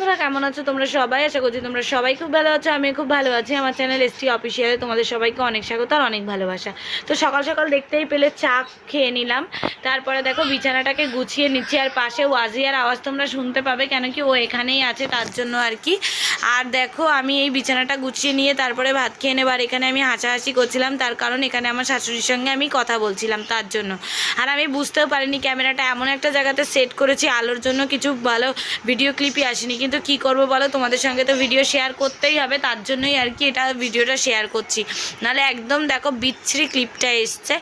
বন্ধুরা, কেমন আছো তোমরা সবাই? আশা করছি তোমরা সবাই খুব ভালো আছো আমি খুব ভালো আছি। আমার চ্যানেল এসটি অফিসিয়ালে তোমাদের সবাইকে অনেক স্বাগত আর অনেক ভালোবাসা। তো সকাল সকাল দেখতেই পেলে চা খেয়ে নিলাম। তারপরে দেখো বিছানাটাকে গুছিয়ে নিচ্ছি আর পাশে ওয়াজিয়ার আওয়াজ তোমরা শুনতে পাবে, কেন কি ও এখানেই আছে তার জন্য আর কি। আর দেখো আমি এই বিছানাটা গুছিয়ে নিয়ে তারপরে ভাত খেয়ে নেবার এখানে আমি হাসাহাসি করছিলাম, তার কারণ এখানে আমার শাশুড়ির সঙ্গে আমি কথা বলছিলাম তার জন্য। আর আমি বুঝতেও পারিনি, ক্যামেরাটা এমন একটা জায়গাতে সেট করেছি, আলোর জন্য কিছু ভালো ভিডিও ক্লিপই আসেনি। কিন্তু কি করব বলো? তোমাদের সঙ্গে তো ভিডিও শেয়ার করতেই হবে, তার জন্যই আর কি এটা ভিডিওটা শেয়ার করছি। নাহলে একদম দেখো বিচ্ছিরি ক্লিপটা এসছে।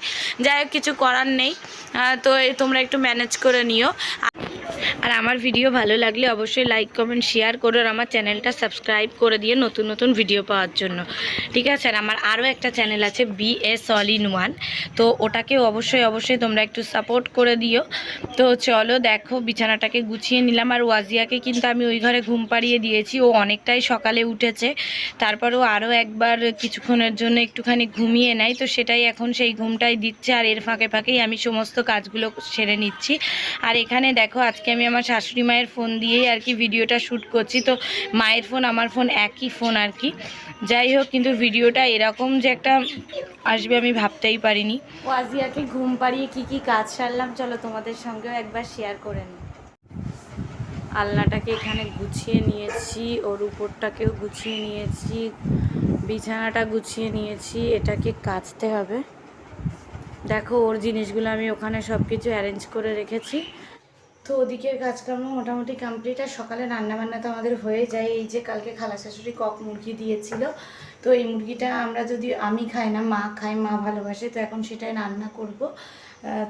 যাই হোক, কিছু করার নেই। তো তোমরা একটু ম্যানেজ করে নিও। আর আমার ভিডিও ভালো লাগলে অবশ্যই লাইক কমেন্ট শেয়ার করো আর আমার চ্যানেলটা সাবস্ক্রাইব করে দিয়ে নতুন নতুন ভিডিও পাওয়ার জন্য। ঠিক আছে? আর আমার আরও একটা চ্যানেল আছে B S all in one তো ওটাকেও অবশ্যই অবশ্যই তোমরা একটু সাপোর্ট করে দিও। তো চলো দেখো, বিছানাটাকে গুছিয়ে নিলাম। আর ওয়াজিয়াকে কিন্তু আমি ওই ঘরে ঘুম পাড়িয়ে দিয়েছি। ও অনেকটাই সকালে উঠেছে। তারপরেও আরও একবার কিছুক্ষণের জন্য একটুখানি ঘুমিয়ে নেয়। তো সেটাই এখন সেই ঘুমটাই দিচ্ছে আর এর ফাঁকে ফাঁকেই আমি সমস্ত কাজগুলো সেরে নিচ্ছি। আর এখানে দেখো, আজকে আমি আমার শাশুড়ি মায়ের ফোন দিয়েই আর কি ভিডিওটা শ্যুট করছি। তো মায়ের ফোন, আমার ফোন একই ফোন আর কি। যাই হোক, কিন্তু ভিডিওটা এরকম যে একটা আসবে আমি ভাবতেই পারিনি। ও ওয়াজিয়াকে ঘুম পাড়িয়ে কি কি কাজ সারলাম, চলো তোমাদের সঙ্গেও একবার শেয়ার করে নিই। আলনাটাকে এখানে গুছিয়ে নিয়েছি, ওর উপরটাকেও গুছিয়ে নিয়েছি, বিছানাটা গুছিয়ে নিয়েছি, এটাকে কাচতে হবে। দেখো, ওর জিনিসগুলো আমি ওখানে সব কিছু অ্যারেঞ্জ করে রেখেছি। তো ওদিকের কাজকর্ম মোটামুটি কমপ্লিট আর সকালে রান্নাবান্না তো আমাদের হয়ে যায়। এই যে কালকে খালা শাশুড়ি কক মুরগি দিয়েছিল, তো এই মুরগিটা আমরা যদি আমি খাই না, মা খাই মা ভালোবাসে, তো এখন সেটাই রান্না করব।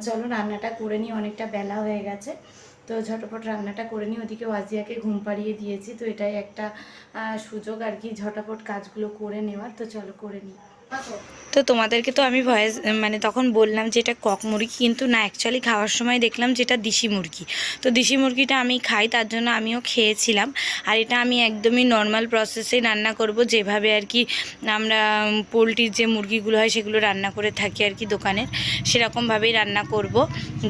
চলো রান্নাটা করে নিই, অনেকটা বেলা হয়ে গেছে। তো ঝটপট রান্নাটা করে নিই। ওদিকে ওয়াজিয়াকে ঘুম পাড়িয়ে দিয়েছি, তো এটাই একটা সুযোগ আর কি ঝটপট কাজগুলো করে নেওয়ার। তো চলো করে নিই। তো তোমাদেরকে তো আমি ভয়েস মানে তখন বললাম যে এটা কক মুরগি, কিন্তু না অ্যাকচুয়ালি খাওয়ার সময় দেখলাম যে এটা দেশি মুরগি। তো দেশি মুরগিটা আমি খাই, তার জন্য আমিও খেয়েছিলাম। আর এটা আমি একদমই নর্মাল প্রসেসেই রান্না করব, যেভাবে আর কি আমরা পোলট্রির যে মুরগিগুলো হয়, সেগুলো রান্না করে থাকি আর কি দোকানের, সেরকমভাবেই রান্না করব।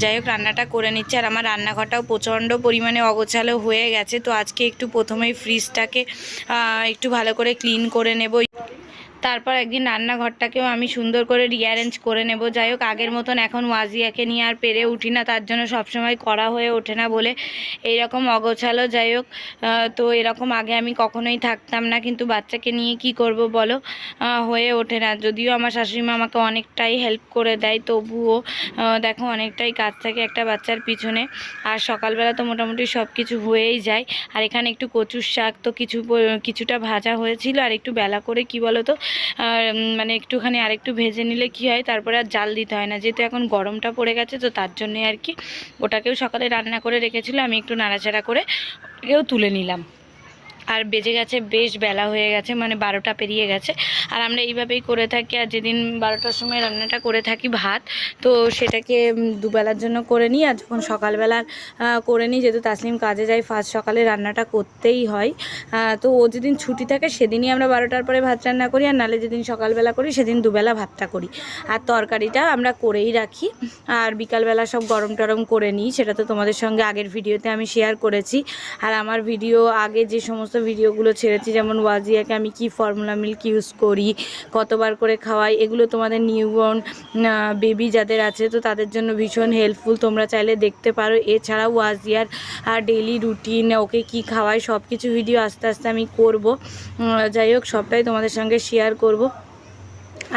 যাই হোক, রান্নাটা করে নিচ্ছে। আর আমার রান্নাঘরটাও প্রচণ্ড পরিমাণে অগোছালো হয়ে গেছে, তো আজকে একটু প্রথমেই ফ্রিজটাকে একটু ভালো করে ক্লিন করে নেব। তারপর একদিন রান্নাঘরটাকেও আমি সুন্দর করে রিঅ্যারেঞ্জ করে নেব। যাই হোক, আগের মতন এখন ওয়াজিয়াকে নিয়ে আর পেরে উঠি না, তার জন্য সবসময় করা হয়ে ওঠে না বলে এইরকম অগোছালো। যাই হোক তো এরকম আগে আমি কখনোই থাকতাম না, কিন্তু বাচ্চাকে নিয়ে কি করব বলো? হয়ে ওঠে না। যদিও আমার শাশুড়িমা আমাকে অনেকটাই হেল্প করে দেয়, তবুও দেখো অনেকটাই কাজ থাকে একটা বাচ্চার পিছনে। আর সকালবেলা তো মোটামুটি সব কিছু হয়েই যায়। আর এখানে একটু কচুর শাক তো কিছু কিছুটা ভাজা হয়েছিল, আর একটু বেলা করে কি বলো তো মানে একটুখানি আরেকটু ভেজে নিলে কি হয়, তারপরে আর জাল দিতে হয় না। যেহেতু এখন গরমটা পড়ে গেছে, তো তার জন্যে আর কি ওটাকেও সকালে রান্না করে রেখেছিল, আমি একটু নাড়াচাড়া করে ওটাকেও তুলে নিলাম। আর বেজে গেছে, বেশ বেলা হয়ে গেছে মানে বারোটা পেরিয়ে গেছে। আর আমরা এইভাবেই করে থাকি, আর যেদিন বারোটার সময় রান্নাটা করে থাকি ভাত, তো সেটাকে দুবেলার জন্য করে নিই। আর যখন সকালবেলা করে নিই, যেহেতু তাসলিম কাজে যাই ফার্স্ট সকালে রান্নাটা করতেই হয়। তো ও যেদিন ছুটি থাকে, সেদিনই আমরা বারোটার পরে ভাত রান্না করি, আর নালে যেদিন সকালবেলা করি, সেদিন দুবেলা ভাতটা করি। আর তরকারিটা আমরা করেই রাখি। আর বিকালবেলা সব গরম টরম করে নিই, সেটা তো তোমাদের সঙ্গে আগের ভিডিওতে আমি শেয়ার করেছি। আর আমার ভিডিও আগে যে সমস্ত ভিডিওগুলো ছেড়েছি, যেমন ওয়াজিয়াকে আমি কি ফর্মুলা মিল্ক ইউজ করি, কতবার করে খাওয়াই, এগুলো তোমাদের নিউবর্ন বেবি যাদের আছে, তো তাদের জন্য ভীষণ হেল্পফুল তোমরা চাইলে দেখতে পারো। এছাড়াও ওয়াজিয়ার আর ডেলি রুটিন ওকে কি খাওয়াই সব কিছু ভিডিও আস্তে আস্তে আমি করব। যাই হোক, সবটাই তোমাদের সঙ্গে শেয়ার করব।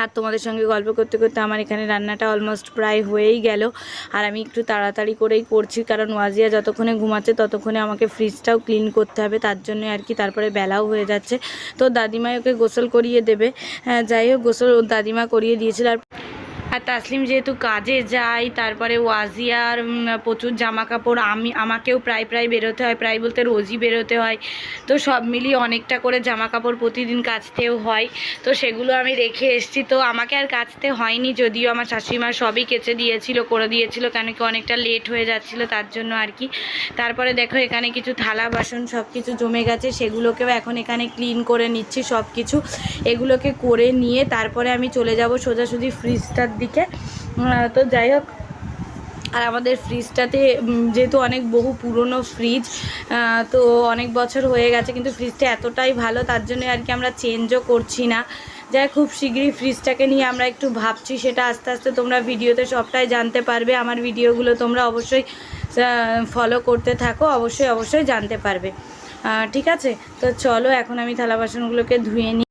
আর তোমাদের সঙ্গে গল্প করতে করতে আমার এখানে রান্নাটা অলমোস্ট প্রায় হয়েই গেল। আর আমি একটু তাড়াতাড়ি করেই করছি কারণ ওয়াজিয়া যতক্ষণে ঘুমাচ্ছে ততক্ষণে আমাকে ফ্রিজটাও ক্লিন করতে হবে তার জন্য আর কি তারপরে বেলাও হয়ে যাচ্ছে। তো দাদিমাই ওকে গোসল করিয়ে দেবে। হ্যাঁ, যাই হোক গোসল দাদিমা করিয়ে দিয়েছিল। আর আর তাসলিম যেহেতু কাজে যায়, তারপরে ওয়াজিয়ার প্রচুর জামা কাপড় আমি, আমাকেও প্রায় প্রায় বেরোতে হয়, প্রায় বলতে রোজই বেরোতে হয়। তো সব মিলিয়ে অনেকটা করে জামা কাপড় প্রতিদিন কাচতেও হয়। তো সেগুলো আমি রেখে এসেছি। তো আমাকে আর কাচতে হয়নি, যদিও আমার শাশুড়িমা সবই কেচে দিয়েছিল, করে দিয়েছিল, কেন কি অনেকটা লেট হয়ে যাচ্ছিল তার জন্য আর কি। তারপরে দেখো এখানে কিছু থালা, বাসন সব কিছু জমে গেছে, সেগুলোকেও এখন এখানে ক্লিন করে নিচ্ছি সব কিছু এগুলোকে করে নিয়ে তারপরে আমি চলে যাব সোজাসুজি ফ্রিজটার দিকে। তো যাই হোক, আর আমাদের ফ্রিজটাতে যেহেতু অনেক বহু পুরনো ফ্রিজ তো অনেক বছর হয়ে গেছে, কিন্তু ফ্রিজটা এতটাই ভালো, তার জন্য আর কি আমরা চেঞ্জও করছি না। যাই খুব শীঘ্রই ফ্রিজটাকে নিয়ে আমরা একটু ভাবছি, সেটা আস্তে আস্তে তোমরা ভিডিওতে সবটাই জানতে পারবে। আমার ভিডিওগুলো তোমরা অবশ্যই ফলো করতে থাকো, অবশ্যই অবশ্যই জানতে পারবে। ঠিক আছে? তো চলো, এখন আমি থালা বাসনগুলোকে ধুয়ে নিই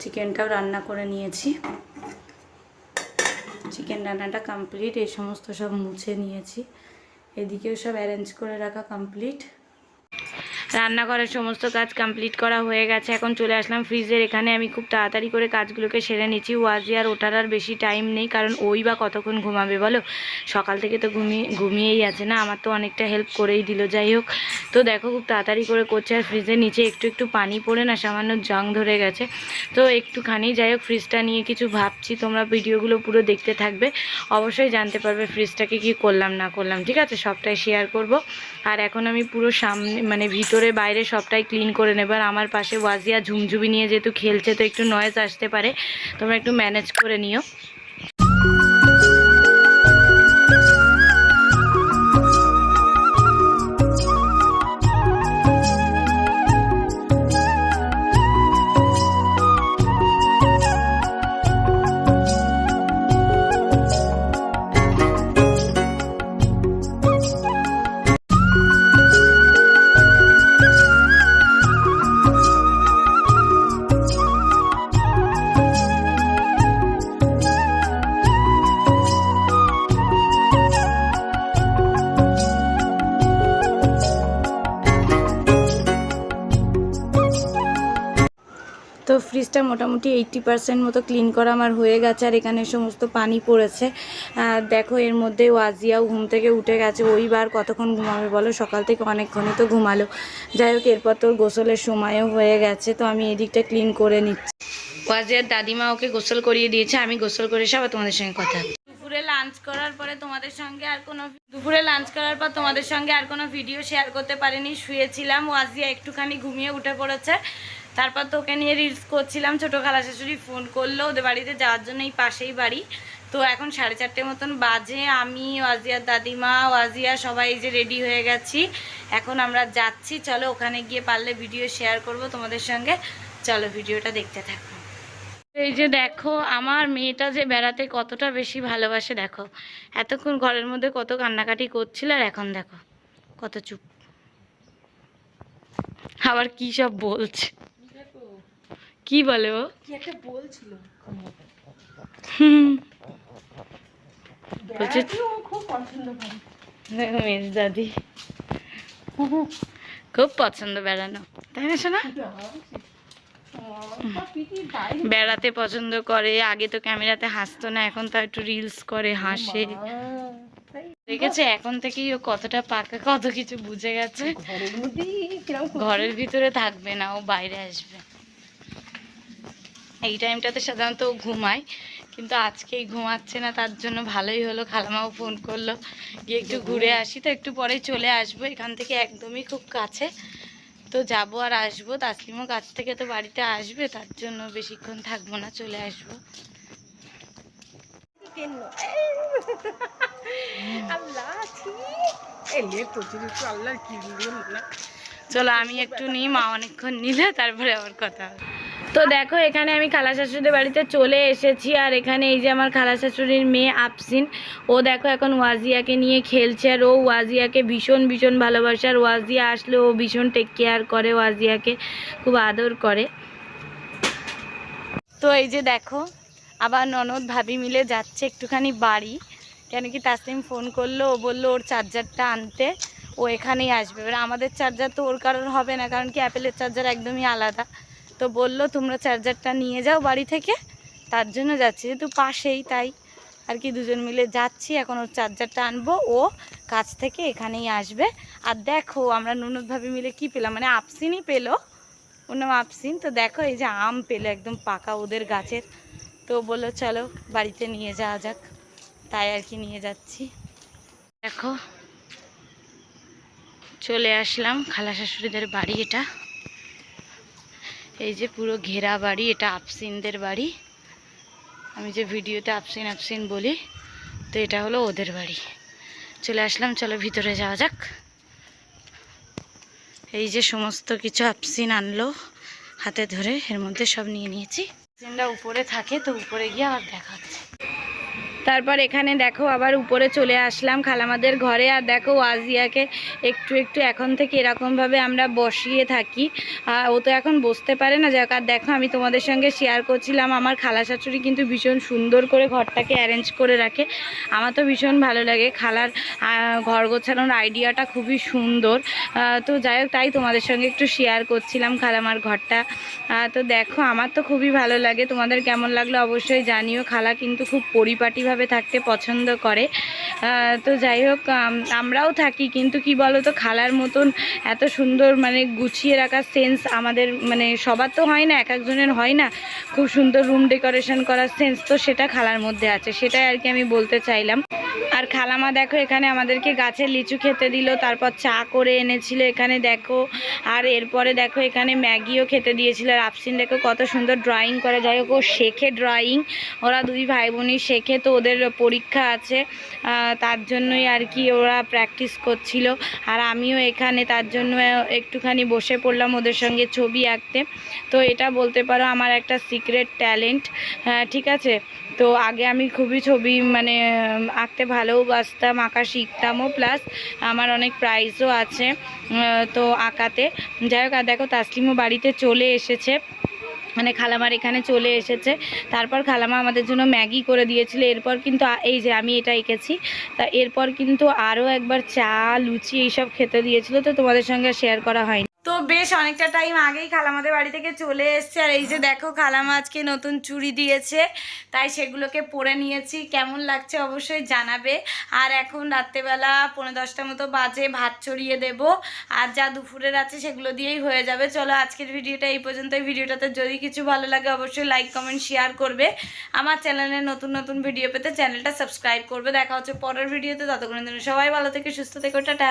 চিকেনটাও রান্না করে নিয়েছি। চিকেন রান্নাটা কমপ্লিট এই সমস্ত সব মুছে নিয়েছি। এদিকেও সব অ্যারেঞ্জ করে রাখা কমপ্লিট রান্নাঘরের সমস্ত কাজ কমপ্লিট করা হয়ে গেছে। এখন চলে আসলাম ফ্রিজের এখানে আমি খুব তাড়াতাড়ি করে কাজগুলোকে সেরে নিচ্ছি। ওয়াজি আর ওটার আর বেশি টাইম নেই, কারণ ওই বা কতক্ষণ ঘুমাবে বলো? সকাল থেকে তো ঘুমিয়ে ঘুমিয়েই আছে না, আমার তো অনেকটা হেল্প করেই দিল, যাই হোক। তো দেখো খুব তাড়াতাড়ি করে করছে আর ফ্রিজের নিচে একটু একটু পানি পড়ে না, সামান্য জং ধরে গেছে। তো একটুখানি, যাই হোক ফ্রিজটা নিয়ে কিছু ভাবছি, তোমরা ভিডিওগুলো পুরো দেখতে থাকবে। অবশ্যই জানতে পারবে ফ্রিজটাকে কি করলাম, না করলাম, ঠিক আছে? সবটাই শেয়ার করব। আর এখন আমি পুরো সামনে মানে ভিতরে বাইরে সবটাই ক্লিন করে নেব। আর আমার পাশে ওয়াজিয়া ঝুমঝুমি নিয়ে যেহেতু খেলছে, তো একটু নয়েজ আসতে পারে। তোমরা একটু ম্যানেজ করে নিও। মোটামুটি এইটটি পার্সেন্ট মতো ক্লিন করা আমার হয়ে গেছে আর এখানে সমস্ত পানি পড়েছে। দেখো এর মধ্যে ওয়াজিয়াও ঘুম থেকে উঠে গেছে। ওইবার কতক্ষণ ঘুমাবে বলো? সকাল থেকে অনেকক্ষণই তো ঘুমালো। যাই হোক, এরপর তোর গোসলের সময়ও হয়ে গেছে, তো আমি এদিকটা ক্লিন করে নিচ্ছি। ওয়াজিয়ার দাদিমা ওকে গোসল করিয়ে দিয়েছে, আমি গোসল করে এসে আবার তোমাদের সঙ্গে কথা দুপুরে লাঞ্চ করার পরে তোমাদের সঙ্গে আর কোনো দুপুরে লাঞ্চ করার পর তোমাদের সঙ্গে আর কোনো ভিডিও শেয়ার করতে পারিনি, শুয়েছিলাম। ওয়াজিয়া একটুখানি ঘুমিয়ে উঠে পড়েছে। তারপর তো ওকে নিয়ে রিলস করছিলাম, ছোটো খালা শাশুড়ি ফোন করল ওদের বাড়িতে যাওয়ার জন্য এই পাশেই বাড়ি। তো এখন সাড়ে চারটে মতন বাজে, আমি ওয়াজিয়ার দাদিমা, ওয়াজিয়া সবাই যে রেডি হয়ে গেছি। এখন আমরা যাচ্ছি, চলো ওখানে গিয়ে পারলে ভিডিও শেয়ার করব তোমাদের সঙ্গে। চলো ভিডিওটা দেখতে থাকো। এই যে দেখো, আমার মেয়েটা যে বেড়াতে কতটা বেশি ভালোবাসে, দেখো। এতক্ষণ ঘরের মধ্যে কত কান্নাকাটি করছিল, আর এখন দেখো, কত চুপ। আবার কি সব বলছে। কি বলে ও? হুম। বলছে দেখো মেজ দাদি। খুব পছন্দ বেড়ানো। তাই না শোনা বেড়াতে পছন্দ করে আগে তো ক্যামেরাতে হাসতো না এখন তো একটু রিলস করে হাসে। দেখেছে এখন থেকেই ও কতটা পাকা কত কিছু বুঝে গেছে। ঘরের ভিতরে থাকবে না ও বাইরে আসবে। এই টাইমটাতে সাধারণত ঘুমায় কিন্তু আজকেই ঘুমাচ্ছে না তার জন্য ভালোই হলো। খালামাও ফোন করল গিয়ে একটু ঘুরে আসি তো একটু পরে চলে আসব এখান থেকে একদমই খুব কাছে। তো যাব আর আসব তাসলিমও কাছ থেকে তো বাড়িতে আসবে তার জন্য বেশিক্ষণ থাকব না চলে আসব। চলো আমি একটু নিই মা অনেকক্ষণ নিলে তারপরে আবার কথা হবে। তো দেখো, এখানে আমি খালা শাশুড়ির বাড়িতে চলে এসেছি, আর এখানে এই যে আমার খালা শাশুড়ির মেয়ে আফসিন, ও দেখো এখন ওয়াজিয়াকে নিয়ে খেলছে, আর ও ওয়াজিয়াকে ভীষণ ভীষণ ভালোবাসে, আর ওয়াজিয়া আসলে ও ভীষণ টেক কেয়ার করে, ওয়াজিয়াকে খুব আদর করে। তো এই যে দেখো, আবার ননদ ভাবি মিলে যাচ্ছে একটুখানি বাড়ি, কেন কি তাসলিম ফোন করল, ও বলল ওর চার্জারটা আনতে, ও এখানেই আসবে। এবার আমাদের চার্জার তো ওর কারণ হবে না, কারণ কি অ্যাপেলের চার্জার একদমই আলাদা। তো বলল, তোমরা চার্জারটা নিয়ে যাও বাড়ি থেকে। তার জন্য যাচ্ছি, যেহেতু পাশেই তাই। আর কি, দুজন মিলে যাচ্ছি, এখন ওর চার্জারটা আনব, ও কাছ থেকে এখানেই আসবে। আর দেখো, আমরা নুনুদ ভাবি মিলে কি পেলাম মানে আপসিনই পেল। ওর নাম আপসিন। তো দেখো, এই যে আম পেল একদম পাকা ওদের গাছের। তো বলল, চলো, বাড়িতে নিয়ে যাওয়া যাক। তাই আর কি নিয়ে যাচ্ছি। দেখো, চলে আসলাম খালা শাশুড়িদের বাড়ি এটা। এই যে পুরো ঘেরা বাড়ি, এটা আফসিনদের বাড়ি। আমি যে ভিডিওতে আফসিন আফসিন বলি, তো এটা হলো ওদের বাড়ি। চলে আসলাম, চলো ভিতরে যাওয়া যাক। এই যে সমস্ত কিছু আফসিন আনলো হাতে ধরে, এর মধ্যে সব নিয়ে নিয়েছি। আফসিনরা উপরে থাকে, তো উপরে গিয়ে আবার দেখা হচ্ছে। তারপর এখানে দেখো আবার উপরে চলে আসলাম খালামাদের ঘরে। আর দেখো আজিয়াকে একটু একটু এখন থেকে এরকমভাবে আমরা বসিয়ে থাকি। ও তো এখন বসতে পারে না। যাক আর দেখো আমি তোমাদের সঙ্গে শেয়ার করছিলাম। আমার খালা শাশুড়ি কিন্তু ভীষণ সুন্দর করে ঘরটাকে অ্যারেঞ্জ করে রাখে। আমার তো ভীষণ ভালো লাগে। খালার ঘর গোছানোর আইডিয়াটা খুবই সুন্দর। তো যাই হোক, তাই তোমাদের সঙ্গে একটু শেয়ার করছিলাম খালামার ঘরটা। তো দেখো, আমার তো খুবই ভালো লাগে। তোমাদের কেমন লাগল অবশ্যই জানিও। খালা কিন্তু খুব পরিপাটিভাবে থাকতে পছন্দ করে। তো যাই হোক আম, আমরাও থাকি কিন্তু কি বলো তো খালার মতন এত সুন্দর মানে গুছিয়ে রাখার সেন্স আমাদের মানে সবার তো হয় না এক একজনের হয় না। খুব সুন্দর রুম ডেকোরেশন করার সেন্স তো সেটা খালার মধ্যে আছে সেটাই আর কি আমি বলতে চাইলাম। আর খালামা দেখো, এখানে আমাদেরকে গাছের লিচু খেতে দিল, তারপর চা করে এনেছিল এখানে, দেখো। আর এরপরে দেখো, এখানে ম্যাগিও খেতে দিয়েছিল। আর আফসিন দেখো, কত সুন্দর ড্রয়িং করে। যাই হোক, ও শেখে ড্রয়িং ওরা দুই ভাই বোনই শেখে, তো ওদের পরীক্ষা আছে। তার জন্যই আর কি ওরা প্র্যাকটিস করছিল। আর আমিও এখানে, তার জন্য একটুখানি বসে পড়লাম ওদের সঙ্গে ছবি আঁকতে। তো এটা বলতে পারো, আমার একটা সিক্রেট ট্যালেন্ট ঠিক আছে? তো আগে আমি খুবই ছবি মানে আঁকতে ভালোবাসতাম, আঁকা শিখতামও। প্লাস আমার অনেক প্রাইজও আছে তো আঁকাতে। যাই হোক, আর দেখো, তাসলিমও বাড়িতে চলে এসেছে। মানে খালামার এখানে চলে এসেছে। তারপর খালামা আমাদের জন্য ম্যাগি করে দিয়েছিল। এরপর কিন্তু এই যে আমি এটা এঁকেছি। তা এরপর কিন্তু আরও একবার চা, লুচি এইসব খেতে দিয়েছিল। তো তোমাদের সঙ্গে শেয়ার করা হয়নি। তো বেশ, অনেকটা টাইম আগেই খালামাদের বাড়ি থেকে চলে এসছে। আর এই যে দেখো, খালামা আজকে নতুন চুড়ি দিয়েছে, তাই সেগুলোকে পরে নিয়েছি। কেমন লাগছে অবশ্যই জানাবে। আর এখন রাত্রেবেলা পনেরো দশটা মতো বাজে, ভাত ছড়িয়ে দেব। আর যা দুপুরের আছে সেগুলো দিয়েই হয়ে যাবে। চলো, আজকের ভিডিওটা এই পর্যন্ত ভিডিওটাতে যদি কিছু ভালো লাগে, অবশ্যই লাইক কমেন্ট শেয়ার করবে। আমার চ্যানেলে নতুন নতুন ভিডিও পেতে চ্যানেলটা সাবস্ক্রাইব করবে। দেখা হচ্ছে পরের ভিডিওতে ততক্ষণের জন্য সবাই ভালো থেকে সুস্থ থেকো। টাটা।